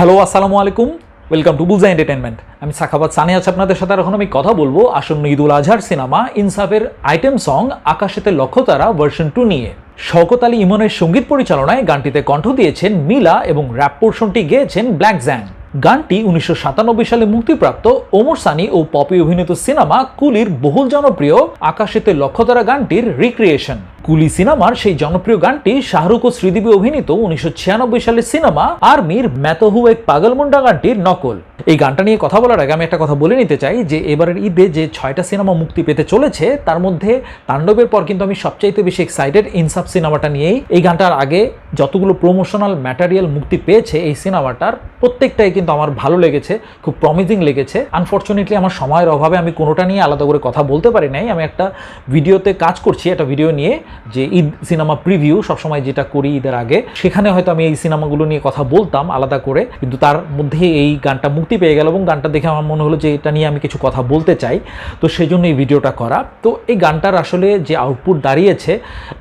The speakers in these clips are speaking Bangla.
হ্যালো, আসসালামু আলাইকুম। ওয়েলকাম টু বুজা এন্টারটেনমেন্ট আমি সাখাবাদ সানি আছি আপনাদের সাথে এখন আমি কথা বলব আসন্ন ঈদুল আজহার সিনেমা ইনসাফের আইটেম সং আকাশেতে লক্ষ্যতারা ভার্সন টু নিয়ে। শওকত আলী ইমনের সংগীত পরিচালনায় গানটিতে কণ্ঠ দিয়েছেন মিলা এবং র্যাপ পোর্শনটি গেয়েছেন ব্ল্যাক জ্যাং গানটি উনিশশো সাতানব্বই সালে মুক্তিপ্রাপ্ত ওমর সানি ও পপি অভিনীত সিনেমা কুলির বহুল জনপ্রিয় আকাশেতে লক্ষ্যতারা গানটির রিক্রিয়েশন কুলি সিনেমার সেই জনপ্রিয় গানটি শাহরুখ ও শ্রীদেবী অভিনীত উনিশশো ছিয়ানব্বই সালের সিনেমা আর্মির ম্যাতহু এক পাগলমুন্ডা গানটির নকল। এই গানটা নিয়ে কথা বলার আগে আমি একটা কথা বলে নিতে চাই যে এবারের ঈদে যে ছয়টা সিনেমা মুক্তি পেতে চলেছে, তার মধ্যে তাণ্ডবের পর কিন্তু আমি সবচাইতে বেশি এক্সাইটেড ইনসাফ সিনেমাটা নিয়েই। এই গানটার আগে যতগুলো প্রমোশনাল ম্যাটারিয়াল মুক্তি পেয়েছে, এই সিনেমাটার প্রত্যেকটাই কিন্তু আমার ভালো লেগেছে, খুব প্রমিজিং লেগেছে। আনফর্চুনেটলি আমার সময়ের অভাবে আমি কোনোটা নিয়ে আলাদা করে কথা বলতে পারি নাই। আমি একটা ভিডিওতে কাজ করছি, একটা ভিডিও নিয়ে। যে ঈদ সিনেমা প্রিভিউ সবসময় যেটা করি ঈদের আগে, সেখানে হয়তো আমি এই সিনেমাগুলো নিয়ে কথা বলতাম আলাদা করে, কিন্তু তার মধ্যে এই গানটা মুক্তি পেয়ে গেল এবং গানটা দেখে আমার মনে হলো যে এটা নিয়ে আমি কিছু কথা বলতে চাই। তো সেই জন্য এই ভিডিওটা করা। তো এই গানটার আসলে যে আউটপুট দাঁড়িয়েছে,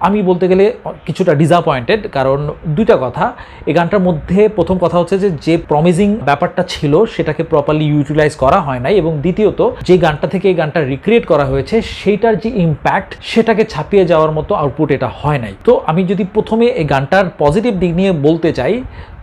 আমি বলতে গেলে কিছুটা ডিসঅ্যাপয়েন্টেড কারণ দুইটা কথা। এই গানটার মধ্যে প্রথম কথা হচ্ছে যে যে প্রমিজিং ব্যাপারটা ছিল, সেটাকে প্রপারলি ইউটিলাইজ করা হয় নাই এবং দ্বিতীয়ত, যে গানটা থেকে এই গানটা রিক্রিয়েট করা হয়েছে, সেইটার যে ইম্প্যাক্ট সেটাকে ছাপিয়ে যাওয়ার মতো আউটপুট এটা হয় নাই। তো আমি যদি প্রথমে এই গানটার পজিটিভ দিক নিয়ে বলতে চাই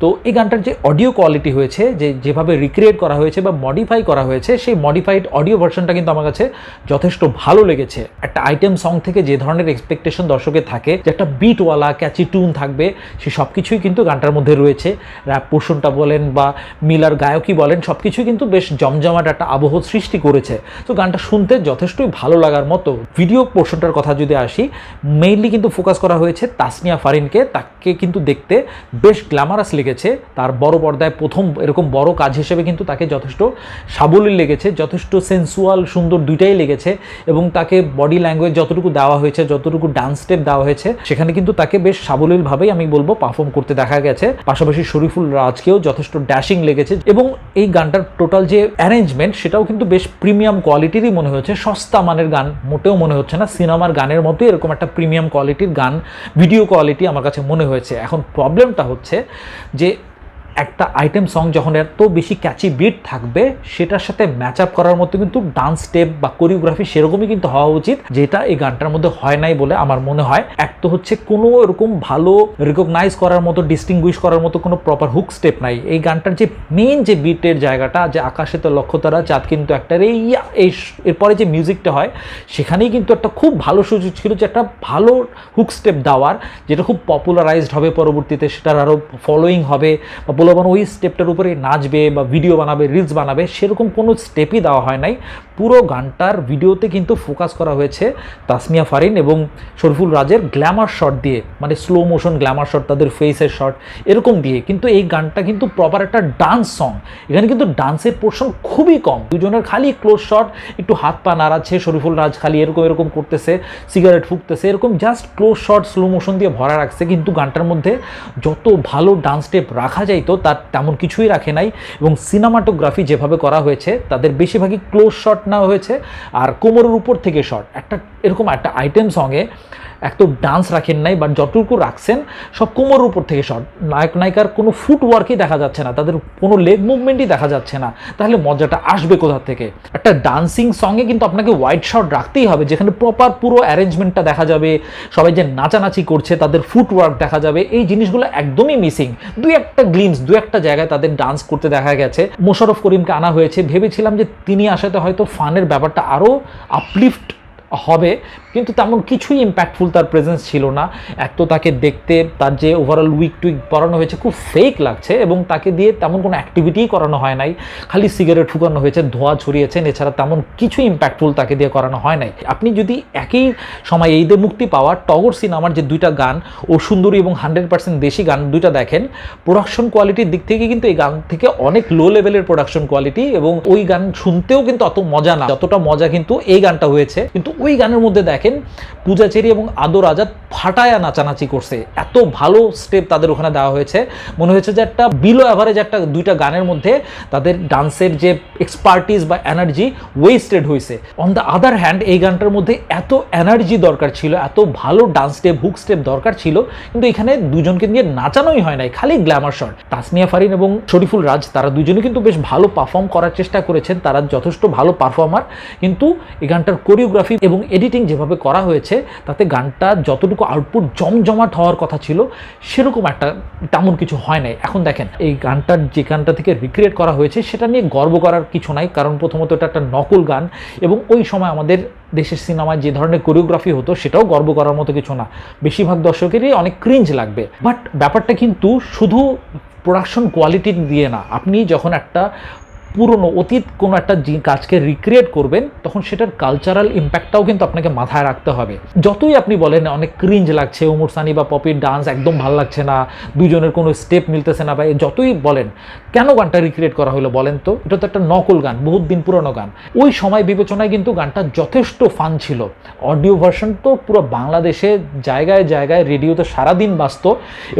তো এই গানটার যে অডিও কোয়ালিটি হয়েছে, যে যেভাবে রিক্রিয়েট করা হয়েছে বা মডিফাই করা হয়েছে, সেই মডিফাইড অডিও ভার্সনটা কিন্তু আমার কাছে যথেষ্ট ভালো লেগেছে। একটা আইটেম সং থেকে যে ধরনের এক্সপেকটেশন দর্শকের থাকে, যে একটা বিটওয়ালা ক্যাচি টুন থাকবে, সে সব কিছুই কিন্তু গানটার মধ্যে রয়েছে। র্যাপ পোর্শনটা বলেন বা মিলার গায়কই বলেন সব কিছুই কিন্তু বেশ জমজমাট একটা আবহ সৃষ্টি করেছে। তো গানটা শুনতে যথেষ্টই ভালো লাগার মতো। ভিডিও পোর্শনটার কথা যদি আসি মেইনলি কিন্তু ফোকাস করা হয়েছে তাসনিয়া ফারিনকে। তাকে কিন্তু দেখতে বেশ গ্ল্যামারাস লেগেছে, তার বড় পর্দায় প্রথম এরকম বড় কাজ হিসেবে কিন্তু তাকে যথেষ্ট সাবলীল লেগেছে, যথেষ্ট সেন্সুয়াল সুন্দর দুইটাই লেগেছে এবং তাকে বডি ল্যাঙ্গুয়েজ যতটুকু দেওয়া হয়েছে, যতটুকু ডান্স স্টেপ দেওয়া হয়েছে, সেখানে কিন্তু তাকে বেশ সাবলীলভাবেই আমি বলব পারফর্ম করতে দেখা গেছে। পাশাপাশি শরীফুল রাজকেও যথেষ্ট ড্যাশিং লেগেছে এবং এই গানটার টোটাল যে অ্যারেঞ্জমেন্ট সেটাও কিন্তু বেশ প্রিমিয়াম কোয়ালিটিরই মনে হচ্ছে সস্তা মানের গান মোটেও মনে হচ্ছে না, সিনেমার গানের মতো এরকম একটা প্রিমিয়াম কোয়ালিটির গান ভিডিও কোয়ালিটি আমার কাছে মনে হয়েছে। এখন প্রবলেমটা হচ্ছে যে একটা আইটেম সং যখন এত বেশি ক্যাচি বিট থাকবে, সেটার সাথে ম্যাচ আপ করার মতো কিন্তু ডান্স স্টেপ বা কোরিওগ্রাফি সেরকমই কিন্তু হওয়া উচিত, যেটা এই গানটার মধ্যে হয় নাই বলে আমার মনে হয়। এক তো হচ্ছে কোনো এরকম ভালো রিকগনাইজ করার মতো ডিস্টিংগুইশ করার মতো কোনো প্রপার হুক স্টেপ নাই। এই গানটার যে মেইন যে বিটের জায়গাটা, যে আকাশে তো লক্ষ্য তারা চাঁদ কিন্তু একটা এই এই এরপরে যে মিউজিকটা হয়, সেখানেই কিন্তু একটা খুব ভালো সুযোগ ছিল যে একটা ভালো হুক স্টেপ দেওয়ার, যেটা খুব পপুলারাইজড হবে পরবর্তীতে, সেটার আরও ফলোয়িং হবে বা বলবান ওই স্টেপটার উপরে নাচবে বা ভিডিও বানাবে রিলস বানাবে, সেরকম কোনো স্টেপই দেওয়া হয় নাই। পুরো গানটার ভিডিওতে কিন্তু ফোকাস করা হয়েছে তাসমিয়া ফারিন এবং শরীফুল রাজের গ্ল্যামার শট দিয়ে মানে স্লো মোশন গ্ল্যামার শট তাদের ফেসের শট এরকম দিয়ে। কিন্তু এই গানটা কিন্তু প্রপার একটা ডান্স সং এখানে কিন্তু ডান্সের পোর্শন খুবই কম। দুজনের খালি ক্লোজ শট একটু হাত পা নাড়াচ্ছে, শরীফুল রাজ খালি এরকম এরকম করতেছে সিগারেট ফুকতেছে, এরকম just close shot slow motion দিয়ে ভরা রাখছে। কিন্তু গানটার মধ্যে যত ভালো ডান্স স্টেপ রাখা যাইতো তার তেমন কিছুই রাখে নাই এবং সিনেমাটোগ্রাফি যেভাবে করা হয়েছে, তাদের বেশিরভাগই ক্লোজ শট নেওয়া হয়েছে আর কোমরের উপর থেকে শট একটা এরকম একটা আইটেম সঙ্গে এক তো ডান্স রাখেন নাই বাট যতটুকু রাখছেন, সব কোমরের উপর থেকে শট নায়ক, নায়িকার কোনো ফুটওয়ার্কই দেখা যাচ্ছে না, তাদের কোনো লেগ মুভমেন্টই দেখা যাচ্ছে না। তাহলে মজাটা আসবে কোথা থেকে? একটা ডান্সিং সঙ্গে কিন্তু আপনাকে হোয়াইট শট রাখতেই হবে, যেখানে প্রপার পুরো অ্যারেঞ্জমেন্টটা দেখা যাবে, সবাই যে নাচানাচি করছে, তাদের ফুটওয়ার্ক দেখা যাবে, এই জিনিসগুলো একদমই মিসিং দুই একটা গ্লিমস দু একটা জায়গায় তাদের ডান্স করতে দেখা গেছে। মোশারফ করিমকে আনা হয়েছে, ভেবেছিলাম যে তিনি আসাতে হয়তো ফানের ব্যাপারটা আরও আপলিফট হবে, কিন্তু তেমন কিছুই ইম্প্যাক্টফুল তার প্রেজেন্স ছিল না। এক তো তাকে দেখতে, তার যে ওভারঅল উইক টুইক পড়ানো হয়েছে খুব ফেক লাগছে এবং তাকে দিয়ে তেমন কোনো অ্যাক্টিভিটিই করানো হয় নাই। খালি সিগারেট ফুকানো হয়েছে, ধোয়া ছড়িয়েছেন এছাড়া তেমন কিছু ইম্প্যাক্টফুল তাকে দিয়ে করানো হয় নাই। আপনি যদি একই সময় ঈদে মুক্তি পাওয়া, টগর সিনেমার যে দুইটা গান, ও সুন্দরী এবং হান্ড্রেড পার্সেন্ট দেশি গান দুইটা দেখেন প্রোডাকশন কোয়ালিটির দিক থেকে কিন্তু এই গান থেকে অনেক লো লেভেলের প্রোডাকশন কোয়ালিটি এবং ওই গান শুনতেও কিন্তু অত মজা না। যতটা মজা কিন্তু এই গানটা হয়েছে, কিন্তু ওই গানের মধ্যে দেখেন পূজাচেরি এবং আদর আজাদ ফাটায়া নাচানাচি করছে। এত ভালো স্টেপ তাদের ওখানে দেওয়া হয়েছে। মনে হয়েছে যে একটা বিলো অ্যাভারেজ একটা দুইটা গানের মধ্যে তাদের ডান্সের যে এক্সপার্টিস বা এনার্জি ওয়েস্টেড হয়েছে। অন দ্য আদার হ্যান্ড এই গানটার মধ্যে এত এনার্জি দরকার ছিল, এত ভালো ডান্স স্টেপ হুক স্টেপ দরকার ছিল, কিন্তু এখানে দুজনকে নিয়ে নাচানোই হয় নাই, খালি গ্ল্যামার শট তাসনিয়া ফারিন এবং শরীফুল রাজ, তারা দুজনে কিন্তু বেশ ভালো পারফর্ম করার চেষ্টা করেছেন, তারা যথেষ্ট ভালো পারফর্মার কিন্তু এই গানটার কোরিওগ্রাফি এবং এডিটিং যেভাবে করা হয়েছে, তাতে গানটা যতটুকু আউটপুট জমজমাট হওয়ার কথা ছিল, সেরকম একটা তেমন কিছু হয় নাই। এখন দেখেন, এই গানটার, যে গানটা থেকে রিক্রিয়েট করা হয়েছে, সেটা নিয়ে গর্ব করার কিছু নাই, কারণ প্রথমত এটা একটা নকল গান এবং ওই সময় আমাদের দেশের সিনেমায় যে ধরনের কোরিওগ্রাফি হতো, সেটাও গর্ব করার মতো কিছু না। বেশিরভাগ দর্শকেরই অনেক ক্রিঞ্জ লাগবে। বাট ব্যাপারটা কিন্তু শুধু প্রোডাকশন কোয়ালিটি দিয়ে না। আপনি যখন একটা পুরনো অতীত কোনো একটা কাজকে রিক্রিয়েট করবেন, তখন সেটার কালচারাল ইম্প্যাক্টটাও কিন্তু আপনাকে মাথায় রাখতে হবে। যতই আপনি বলেন, অনেক ক্রিঞ্জ লাগছে ওমর সানি বা পপির ডান্স একদম ভালো লাগছে না, দুজনের কোনো স্টেপ মিলতেছে না, বা যতই বলেন, কেন গানটা রিক্রিয়েট করা হলো বলেন তো? এটা তো একটা নকল গান, বহুত দিন পুরনো গান। ওই সময় বিবেচনায় কিন্তু গানটা যথেষ্ট ফান ছিল। অডিও ভার্সন তো পুরো বাংলাদেশে জায়গায় জায়গায় রেডিওতে সারাদিন বাজত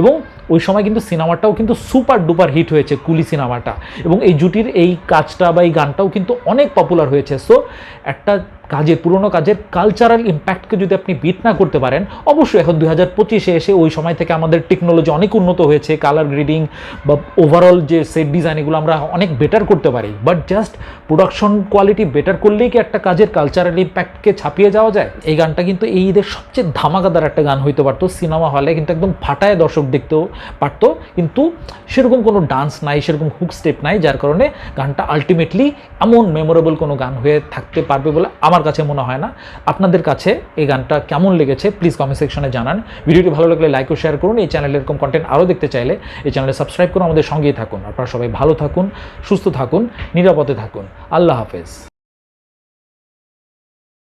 এবং ওই সময় কিন্তু সিনেমাটাও কিন্তু সুপার ডুপার হিট হয়েছে কুলি সিনেমাটা। এবং এই জুটির এই কাজটা বা এই গানটাও কিন্তু অনেক পপুলার হয়েছে। সো একটা কাজের, পুরনো কাজের কালচারাল ইম্প্যাক্টকে যদি আপনি বিট না করতে পারেন, অবশ্যই এখন দুই হাজার পঁচিশে এসে ওই সময় থেকে আমাদের টেকনোলজি অনেক উন্নত হয়েছে কালার গ্রেডিং বা ওভারঅল যে সেট ডিজাইন এগুলো আমরা অনেক বেটার করতে পারি। But just production quality better করলেই কি একটা কাজের কালচারাল ইম্প্যাক্টকে ছাপিয়ে যাওয়া যায়? এই গানটা কিন্তু এই ঈদের সবচেয়ে ধামাকাদার একটা গান হইতে পারতো, সিনেমা হলে কিন্তু একদম ফাটায় দর্শক দেখতেও পারতো। কিন্তু সেরকম কোনো ডান্স নাই, সেরকম হুক স্টেপ নাই, যার কারণে গানটা আলটিমেটলি এমন মেমোরেবল কোনো গান হয়ে থাকতে পারবে বলে আমার কাছে মনে হয় না। আপনাদের কাছে এই গানটা কেমন লেগেছে প্লিজ কমেন্ট সেকশনে জানান। ভিডিওটি ভালো লাগলে লাইক ও শেয়ার করুন। এই চ্যানেলের এরকম কন্টেন্ট আরও দেখতে চাইলে এই চ্যানেলে সাবস্ক্রাইব করুন। আমাদের সঙ্গেই থাকুন। আপনারা সবাই ভালো থাকুন, সুস্থ থাকুন, নিরাপদে থাকুন। আল্লাহ হাফেজ।